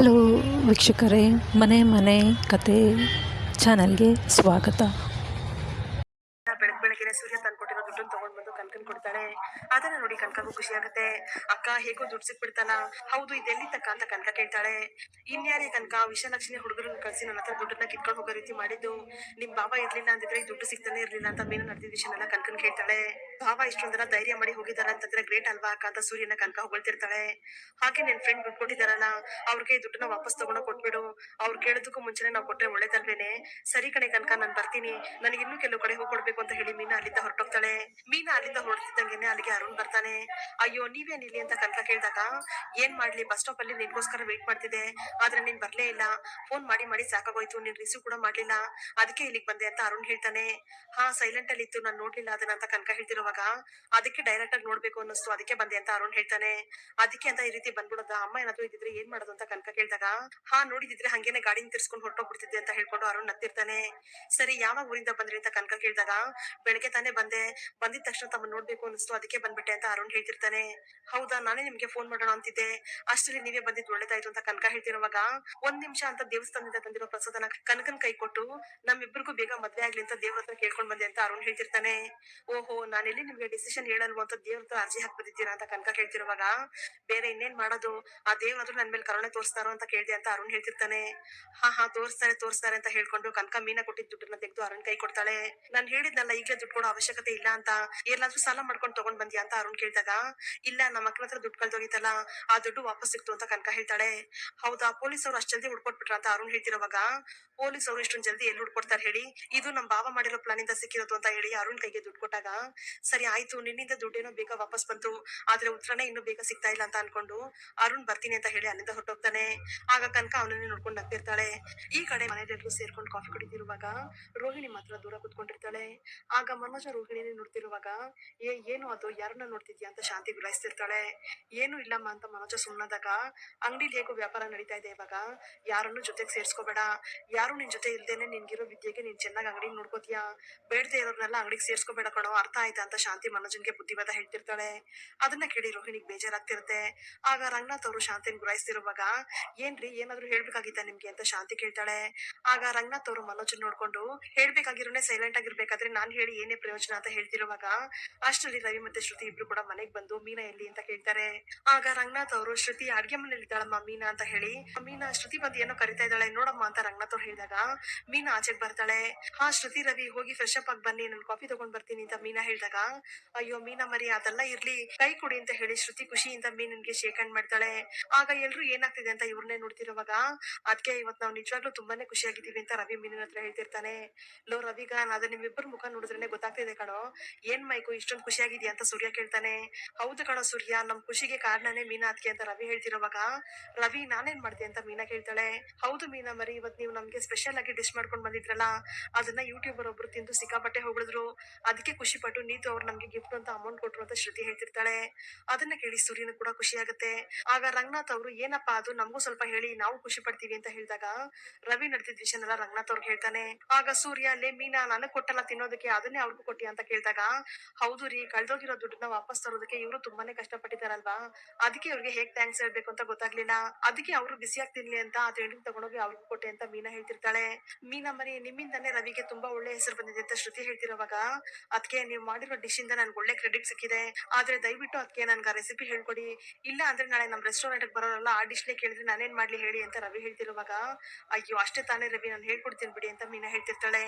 Hello ವೀಕ್ಷಕರೇ, ಮನೆ ಮನೆ ಕತೆ ಚಾನಲ್ಗೆ ಸ್ವಾಗತ. ಬೆಳಗ್ಗೆ ಬೆಳಗ್ಗೆ ಸೂರ್ಯ ತಂದು ಕೊಟ್ಟಿರೋ ದುಡ್ಡನ್ನು ಬಂದು ಕನ್ಕನ್ ಕೊಡ್ತಾಳೆ. ಅದನ್ನ ನೋಡಿ ಕನಕಗೂ ಖುಷಿ ಆಗುತ್ತೆ. ಅಕ್ಕ ಹೇಗೋ ದುಡ್ಡು ಸಿಕ್ಬಿಡ್ತಲ್ಲ ಹೌದು ಇದೆಲ್ಲಿ ತಕ್ಕ ಅಂತ ಕನಕ ಕೇಳ್ತಾಳೆ. ಇನ್ಯಾರೇ ಕನಕ ವಿಷಲಕ್ಷ್ಮಿ ಹುಡುಗರನ್ನ ಕಳ್ಸಿ ನನ್ನ ಹತ್ರ ದುಡ್ಡನ್ನ ಕಿತ್ಕೊಂಡು ಹೋಗೋ ರೀತಿ ಮಾಡಿದ್ದು. ನಿಮ್ ಬಾಬಾ ಇರ್ಲಿಲ್ಲ ಅಂದಿದ್ರೆ ಈ ದುಡ್ಡು ಸಿಗ್ತಾನೆ ಇರ್ಲಿಲ್ಲ ಅಂತ ಮೀನು ನಡೆದಿದ್ದ ವಿಷಯನೆಲ್ಲ ಕನಕನ್ ಕೇಳ್ತಾಳೆ. ಬಾಬಾ ಇಷ್ಟೊಂದರ ಧೈರ್ಯ ಮಾಡಿ ಹೋಗಿದಾರ ಅಂತಂದ್ರೆ ಗ್ರೇಟ್ ಅಲ್ವಾ ಅಕ್ಕ ಅಂತ ಸೂರ್ಯನ ಕನಕ ಹೊಗಳ್ತಿರ್ತಾಳೆ. ಹಾಗೆ ನನ್ ಫ್ರೆಂಡ್ ದುಡ್ಡು ಕೊಟ್ಟಿದಾರಲ್ಲ, ಅವ್ರಿಗೆ ದುಡ್ಡನ್ನ ವಾಪಸ್ ತಗೋಣ ಕೊಟ್ಬಿಡು. ಅವ್ರು ಕೇಳೋದಕ್ಕೂ ಮುಂಚೆನೆ ನಾವು ಕೊಟ್ರೆ ಒಳ್ಳೇದಲ್ವೇನೆ? ಸರಿ ಕಣೆ ಕನಕ ನಾನು ಬರ್ತೀನಿ. ನನಗೆ ಇನ್ನೂ ಕೆಲವು ಕಡೆ ಹೋಗಿ ಕೊಡ್ಬೇಕು ಅಂತ ಹೇಳಿ ಮೀನಾ ಅಲ್ಲಿಂದ ಹೊರಟೋಗ್ತಾಳೆ. ಮೀನಾ ಅಲ್ಲಿಂದ ಹೊರಡ್ತಿದ್ದಂಗೆನೆ ಅಲ್ಲಿಗೆ ಅರುಣ್ ಬರ್ತಾನೆ. ಅಯ್ಯೋ, ನೀವೇನ್ ಇಲ್ಲಿ ಅಂತ ಕನಕ ಕೇಳಿದಾಗ, ಏನ್ ಮಾಡ್ಲಿ, ಬಸ್ ಸ್ಟಾಪ್ ಅಲ್ಲಿ ನಿನ್ಗೋಸ್ಕರ ವೇಟ್ ಮಾಡ್ತಿದ್ದೆ, ಆದ್ರೆ ನೀನ್ ಬರ್ಲೇ ಇಲ್ಲ. ಫೋನ್ ಮಾಡಿ ಮಾಡಿ ಸಾಕಾಗೋಯ್ತು, ನೀನ್ ರಿಸೀವ್ ಕೂಡ ಮಾಡ್ಲಿಲ್ಲ. ಅದಕ್ಕೆ ಇಲ್ಲಿಗೆ ಬಂದೆ ಅಂತ ಅರುಣ್ ಹೇಳ್ತಾನೆ. ಹಾ ಸೈಲೆಂಟ್ ಅಲ್ಲಿ ಇತ್ತು, ನಾನು ನೋಡ್ಲಿಲ್ಲ ಅದನ್ನ ಅಂತ ಕನಕ ಹೇಳ್ತಿರುವಾಗ, ಅದಕ್ಕೆ ಡೈರೆಕ್ಟ್ ಆಗಿ ನೋಡ್ಬೇಕು ಅನ್ನಿಸ್ತು. ಅದಕ್ಕೆ ಬಂದೆ ಅಂತ ಅರುಣ್ ಹೇಳ್ತಾನೆ. ಅದಕ್ಕೆ ಅಂತ ಈ ರೀತಿ ಬಂದ್ಬಿಡೋದ? ಅಮ್ಮ ಏನಾದ್ರು ಇದ್ದಿದ್ರೆ ಏನ್ ಮಾಡೋದು ಅಂತ ಕನಕ ಕೇಳಿದಾಗ, ಹಾ, ನೋಡಿದಿದ್ರೆ ಹಂಗೇನೆ ಗಾಡಿನ ತಿರ್ಸ್ಕೊಂಡು ಹೊರಟೋಗ್ಬಿಡ್ತಿದ್ದೆ ಅಂತ ಹೇಳ್ಕೊಂಡು ಅರುಣ್ ನತ್ತಿರ್ತಾನೆ ಸರಿ, ಯಾವಾಗ ಊರಿಂದ ಬಂದ್ರಿ ಅಂತ ಕನಕ ಕೇಳಿದಾಗ, ಬೆಳಗ್ಗೆ ತಾನೇ ಬಂದೆ. ಬಂದಿದ ತಕ್ಷಣ ತಮ್ಮ ನೋಡ್ಬೇಕು ಅನ್ನಿಸ್ತು. ಅದಕ್ಕೆ ಬಂದ್ಬಿಟ್ಟೆ ಅಂತ ಅರುಣ್ ಹೇಳ್ತಿರ್ತಾನೆ. ಹೌದಾ, ನಾನೇ ನಿಮ್ಗೆ ಫೋನ್ ಮಾಡೋಣ ಅಂತಿದ್ದೆ. ಅಷ್ಟರಲ್ಲಿ ನೀವೇ ಬಂದಿದ್ದು ಒಳ್ಳೇದಾಯ್ತು ಅಂತ ಕನಕ ಹೇಳ್ತಿರುವಾಗ ಒಂದ್ ನಿಮಿಷ ಅಂತ ದೇವಸ್ಥಾನದಿಂದ ತಂದಿರೋ ಪ್ರಸಾದನ ಕನಕನ್ ಕೈ ಕೊಟ್ಟು ನಮ್ಮಿಬ್ಬರಿಗೂ ಬೇಗ ಮದ್ವೆ ಆಗ್ಲಿ ಅಂತ ದೇವ್ರ ಹತ್ರ ಕೇಳ್ಕೊಂಡ್ ಬಂದೆ ಅಂತ ಅರುಣ್ ಹೇಳ್ತಿರ್ತಾನೆ. ಓಹೋ ನಾನೆಲ್ಲಿ ನಿಮ್ಗೆ ಡಿಸಿಷನ್ ಹೇಳಲ್ವ ಅಂತ ದೇವ್ರ ಹತ್ರ ಅರ್ಜಿ ಹಾಕ್ ಬಂದಿದ್ದೀರಾ ಅಂತ ಕನಕ ಕೇಳ್ತಿರುವಾಗ ಬೇರೆ ಇನ್ನೇನ್ ಮಾಡೋದು? ಆ ದೇವ್ರಾದ್ರೂ ನನ್ ಮೇಲೆ ಕರುಣೆ ತೋರಿಸ್ತಾರೋ ಅಂತ ಕೇಳ್ದೆ ಅಂತ ಅರುಣ್ ಹೇಳ್ತಿರ್ತಾನೆ. ಹಾ ಹಾ, ತೋರಿಸ್ತಾರೆ ತೋರಿಸ್ತಾರೆ ಅಂತ ಹೇಳ್ಕೊಂಡು ಕನಕ ಮೀನ ಕೊಟ್ಟಿದ್ ದುಡ್ಡನ್ನ ತೆಗೆದು ಅರುಣ್ ಕೈ ಕೊಡ್ತಾಳೆ. ನಾನ್ ಹೇಳಿದ್ನಲ್ಲ ಈಗಲೇ ದುಡ್ಡು ಕೊಡೋ ಅವಶ್ಯಕತೆ ಇಲ್ಲ ಅಂತ. ಎಲ್ಲಾದ್ರೂ ಸಾಲ ಮಾಡ್ಕೊಂಡು ತಗೊಂಡ್ ಬಂದ್ಯಾ? ಅಂತ ಅರುಣ್ ಕೇಳಿದಾಗ, ಇಲ್ಲ ನಮ್ಮ ಮಕ್ಳ ಹತ್ರ ದುಡ್ಡು ಕಳ್ದೋಗಿತ್ತಲ್ಲ, ಆ ದುಡ್ಡು ವಾಪಸ್ ಸಿಕ್ತು ಅಂತ ಕನಕ ಹೇಳ್ತಾಳೆ. ಹೌದಾ ಪೊಲೀಸ್ ಅವ್ರು ಅಷ್ಟ್ ಜಲ್ದಿ ಹುಡ್ಕೊಟ್ಬಿಟ್ರ ಅಂತ ಅರುಣ್ ಹೇಳ್ತಿರೋವಾಗ ಪೊಲೀಸ್ ಅವ್ರು ಇಷ್ಟೊಂದು ಜಲ್ದಿ ಎಲ್ಲಿ ಹುಡ್ಕೊಡ್ತಾರೆ ಹೇಳಿ, ಇದು ನಮ್ಮ ಬಾವ ಮಾಡಿರೋ ಪ್ಲಾನ್ ಇಂದ ಸಿಕ್ಕಿರೋದು ಅಂತ ಹೇಳಿ ಅರುಣ್ ಕೈಗೆ ದುಡ್ಡು ಕೊಟ್ಟಾಗ, ಸರಿ ಆಯ್ತು, ನಿನ್ನಿಂದ ದುಡ್ಡೇನೋ ಬೇಗ ವಾಪಸ್ ಬಂತು, ಆದ್ರೆ ಉತ್ತರನೇ ಇನ್ನೂ ಬೇಗ ಸಿಗ್ತಾ ಇಲ್ಲ ಅಂತ ಅನ್ಕೊಂಡು ಅರುಣ್ ಬರ್ತೀನಿ ಅಂತ ಹೇಳಿ ಅಲ್ಲಿಂದ ಹೊರಟೋಗ್ತಾನೆ. ಆಗ ಕನಕ ಅವನನ್ನ ನೋಡ್ಕೊಂಡು ನಗ್ತಿರ್ತಾಳೆ. ಈ ಕಡೆ ಮನೆಯಲ್ಲೂ ಸೇರ್ಕೊಂಡು ಕಾಫಿ ಕುಡಿತಿರುವಾಗ ರೋಹಿಣಿ ಮಾತ್ರ ದೂರ ಕುತ್ಕೊಂಡಿರ್ತಾಳೆ. ಆಗ ಮನೋಜ ರೋಹಿಣಿನೇ ನೋಡ್ತಿರುವಾಗ, ಏ, ಏನು ಅದು? ಯಾರನ್ನ ನೋಡ್ತಿದ್ಯಾ ಅಂತ ಶಾಂತಿ ಗುಲಾಯಿಸ್ತಿರ್ತಾಳೆ ಏನು ಇಲ್ಲಮ್ಮ ಅಂತ ಮನೋಜ ಸುಮ್ಮನದಾಗ ಅಂಗಡಿಲಿ ಹೇಗೋ ವ್ಯಾಪಾರ ನಡೀತಾ ಇದೆ ಇವಾಗ. ಯಾರನ್ನು ಜೊತೆಗೆ ಸೇರ್ಸ್ಕೋಬೇಡ. ಯಾರು ನಿನ್ ಜೊತೆ ಇಲ್ದೇನೆ ನಿನ್ಗಿರೋ ವಿದ್ಯೆಗೆ ನೀನ್ ಚೆನ್ನಾಗಿ ಅಂಗಡಿ ನೋಡ್ಕೋತೀಯಾ. ಬೇಡದೆ ಇರೋರ್ನೆಲ್ಲ ಅಂಗಡಿಗೆ ಸೇರ್ಸ್ಕೋಬೇಡ ಕಣೋ, ಅರ್ಥ ಆಯ್ತಾ ಅಂತ ಶಾಂತಿ ಮನೋಜನ್ಗೆ ಬುದ್ಧಿವಾದ ಹೇಳ್ತಿರ್ತಾಳೆ. ಅದನ್ನ ಕೇಳಿ ರೋಹಿಣಿಗೆ ಬೇಜಾರಾಗ್ತಿರುತ್ತೆ. ಆಗ ರಂಗನಾಥ್ ಅವರು ಶಾಂತಿನ ಗುರಾಯಿಸ್ತಿರುವಾಗ ಏನ್ರಿ ಏನಾದ್ರು ಹೇಳ್ಬೇಕಾಗಿತ್ತ ನಿಮ್ಗೆ ಅಂತ ಶಾಂತಿ ಕೇಳ್ತಾಳೆ. ಆಗ ರಂಗನಾಥ್ ಅವರು ಮನೋಜನ್ ನೋಡ್ಕೊಂಡು, ಹೇಳ್ಬೇಕಾಗಿರೋನೆ ಸೈಲೆಂಟ್ ಆಗಿರ್ಬೇಕಾದ್ರೆ ನಾನ್ ಹೇಳಿ ಏನೇ ಪ್ರಯೋಜನ ಅಂತ ಹೇಳ್ತಿರುವಾಗ ಅಷ್ಟರಲ್ಲಿ ರವಿ ಮತ್ತೆ ಶ್ರುತಿ ಇಬ್ರು ಕೂಡ ಮನೆಗ್ ಬಂದು ಮೀನಾ ಎಲ್ಲಿ ಅಂತ ಕೇಳ್ತಾರೆ. ಆಗ ರಂಗನಾಥ್ ಅವರು ಶ್ರುತಿ ಅಡ್ಗೆ ಮನೇಲಿ ಇದ್ದಾಳಮ್ಮ ಮೀನಾ ಅಂತ ಹೇಳಿ. ಮೀನಾ ಶ್ರುತಿ ಬಂದು ಏನೋ ಕರಿತಾ ಇದ್ದಾಳೆ ನೋಡಮ್ಮ ಅಂತ ರಂಗನಾಥ್ ಅವ್ರು ಹೇಳಿದಾಗ. ಮೀನಾ ಆಚೆಗ್ ಬರ್ತಾಳೆ. ಹಾ ಶ್ರುತಿ ರವಿ ಹೋಗಿ ಫ್ರೆಶ್ ಅಪ್ ಆಗಿ ಬನ್ನಿ, ನಾನು ಕಾಫಿ ತಗೊಂಡ್ ಬರ್ತೀನಿ ಅಂತ ಮೀನಾ ಹೇಳಿದಾಗ. ಅಯ್ಯೋ ಮೀನಾ ಮರಿ, ಅದೆಲ್ಲ ಇರ್ಲಿ, ಕೈ ಕೊಡಿ ಅಂತ ಹೇಳಿ ಶ್ರುತಿ ಖುಷಿಯಿಂದ ಮೀನನ್ಗೆ ಶೇಕ್ ಹ್ಯಾಂಡ್ ಮಾಡ್ತಾಳೆ. ಆಗ ಎಲ್ರು ಏನಾಗ್ತಿದೆ ಅಂತ ಇವ್ರನ್ನೇ ನೋಡ್ತಿರುವಾಗ ಅದಕ್ಕೆ ಇವತ್ ನಾವು ನಿಜವಾಗ್ಲೂ ತುಂಬಾನೇ ಖುಷಿಯಾಗಿದ್ದೀವಿ ಅಂತ ರವಿ ಮೀನಿನ ಹತ್ರ ಹೇಳ್ತಿರ್ತಾನೆ. ಲೋ ರವಿಗ ಅದ ನಿಮ್ಮಿಬ್ಬರು ಮುಖ ನೋಡಿದ್ರೆ ಗೊತ್ತಾಗ್ತಿದೆ ಕಣೋ. ಏನ್ ಮೈಕು, ಇಷ್ಟೊಂದು ಖುಷಿಯಾಗಿದ್ಯಾ ಅಂತ ಸೂರ್ಯ ಕೇಳ್ತಾನೆ. ಹೌದು ಕಣೋ ಸೂರ್ಯ, ನಮ್ ಖುಷಿಗೆ ಕಾರಣನೇ ಮೀನಾ ಅದ್ಕೆ ಅಂತ ರವಿ ಹೇಳ್ತಿರೋವಾಗ, ರವಿ, ನಾನೇನ್ ಮಾಡ್ದೆ? ಅಂತ ಮೀನಾ ಕೇಳ್ತಾಳೆ. ಹೌದು ಮೀನಾ ಮರಿ, ಇವತ್ ನೀವು ನಮ್ಗೆ ಸ್ಪೆಷಲ್ ಆಗಿ ಡಿಶ್ ಮಾಡ್ಕೊಂಡ್ ಬಂದಿದ್ರಲ್ಲ, ಅದನ್ನ ಯೂಟ್ಯೂಬರ್ ಒಬ್ರು ತಿಂದು ಸಿಕ್ಕಾಪಟ್ಟೆ ಹೊಗಳಿದ್ರು. ಅದಕ್ಕೆ ಖುಷಿ ಪಟ್ಟು ನೀತು ಅವ್ರು ನಮ್ಗೆ ಗಿಫ್ಟ್ ಅಂತ ಅಮೌಂಟ್ ಕೊಟ್ರು ಅಂತ ಶ್ರುತಿ ಹೇಳ್ತಿರ್ತಾಳೆ. ಅದನ್ನ ಕೇಳಿ ಸೂರ್ಯನ ಕೂಡ ಖುಷಿ ಆಗುತ್ತೆ. ಆಗ ರಂಗನಾಥ್ ಅವರು, ಏನಪ್ಪಾ ಅದು? ನಮಗೂ ಸ್ವಲ್ಪ ಹೇಳಿ, ನಾವು ಖುಷಿ ಪಡ್ತೀವಿ ಅಂತ ಹೇಳಿದಾಗ, ರವಿ ನಡೆದಿದ್ದ ವಿಷಯನೆಲ್ಲ ರಂಗನಾಥ್ ಅವ್ರಿಗೆ ಹೇಳ್ತಾನೆ. ಆಗ ಸೂರ್ಯ, ಲೇ ಮೀನಾ, ನನಗ್ ಕೊಟ್ಟಲ್ಲ ತಿನ್ನೋದಕ್ಕೆ, ಅದನ್ನೇ ಅವ್ರಿಗೂ ಕೊಟ್ಟಿ ಅಂತ ಕೇಳಿದಾಗ, ಹೌದು ರೀ, ಕಳ್ದೋಗಿರೋ ದುಡ್ಡನ್ನ ವಾಪಸ್ ತರೋದಕ್ಕೆ ಇವರು ತುಂಬಾನೇ ಕಷ್ಟಪಟ್ಟಿದಾರಲ್ವಾ ಅದಕ್ಕೆ ಇವ್ರಿಗೆ ಹೇಗ್ ಥ್ಯಾಂಕ್ಸ್ ಹೇಳ್ಬೇಕು ಅಂತ ಗೊತ್ತಾಗ್ಲಿಲ್ಲ. ಅದಕ್ಕೆ ಅವರು ಬಿಸಿಯಾಗಿ ತಿನ್ಲಿ ಅಂತ ಆ ತಿಂಡಿ ತಗೊಂಡೋಗಿ ಅವ್ರಿಗೆ ಕೊಟ್ಟೆ ಅಂತ ಮೀನಾ ಹೇಳ್ತಿರ್ತಾಳೆ. ಮೀನಾ ಮರಿ, ನಿಮ್ಮಿಂದಾನೇ ರವಿಗೆ ತುಂಬಾ ಒಳ್ಳೆ ಹೆಸರು ಬಂದಿದೆ ಅಂತ ಶ್ರುತಿ ಹೇಳ್ತಿರೋವಾಗ ಅದಕ್ಕೆ ನೀವು ಮಾಡಿರೋ ಡಿಶ್ ಇಂದ ನನ್ಗೆ ಒಳ್ಳೆ ಕ್ರೆಡಿಟ್ ಸಿಕ್ಕಿದೆ. ಆದ್ರೆ ದಯವಿಟ್ಟು ಅದಕ್ಕೆ ನನ್ಗೆ ರೆಸಿಪಿ ಹೇಳ್ಕೊಡಿ. ಇಲ್ಲ ಅಂದ್ರೆ ನಾಳೆ ನಮ್ಮ ರೆಸ್ಟೋರೆಂಟ್ ಬರೋರಲ್ಲ ಆ ಡಿಶ್ನೇ ಕೇಳಿದ್ರೆ ನಾನೇನ್ ಮಾಡ್ಲಿ ಹೇಳಿ ಅಂತ ರವಿ ಹೇಳ್ತಿರುವಾಗ, ಅಯ್ಯೋ, ಅಷ್ಟೇ ತಾನೇ ರವಿ, ನಾನು ಹೇಳ್ಕೊಡ್ತೀನಿ ಬಿಡಿ ಅಂತ ಮೀನಾ ಹೇಳ್ತಿರ್ತಾಳೆ.